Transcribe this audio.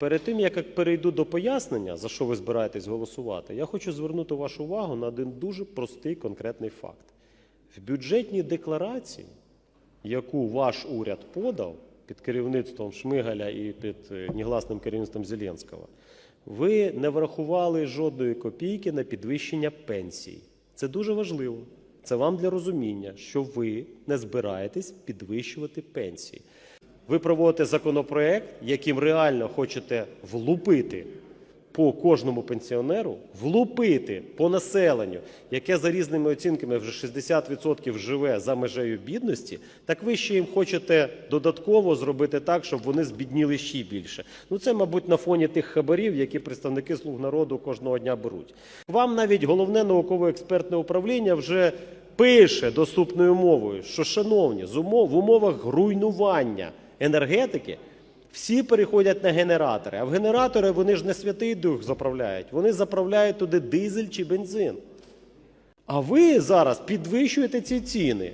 Перед тим, як перейду до пояснення, за що ви збираєтесь голосувати, я хочу звернути вашу увагу на один дуже простий конкретний факт. В бюджетній декларації, яку ваш уряд подав під керівництвом Шмигаля і під е, негласним керівництвом Зеленського, ви не врахували жодної копійки на підвищення пенсій. Це дуже важливо. Це вам для розуміння, що ви не збираєтесь підвищувати пенсії. Ви проводите законопроект, яким реально хочете влупити по кожному пенсіонеру, влупити по населенню, яке за різними оцінками вже 60% живе за межею бідності, так ви ще їм хочете додатково зробити так, щоб вони збідніли ще більше. Ну це, мабуть, на фоні тих хабарів, які представники слуг народу кожного дня беруть. Вам навіть головне науково-експертне управління вже пише доступною мовою, що, шановні, в умовах руйнування енергетики всі переходять на генератори. А в генератори вони ж не святий дух заправляють, вони заправляють туди дизель чи бензин. А ви зараз підвищуєте ці ціни.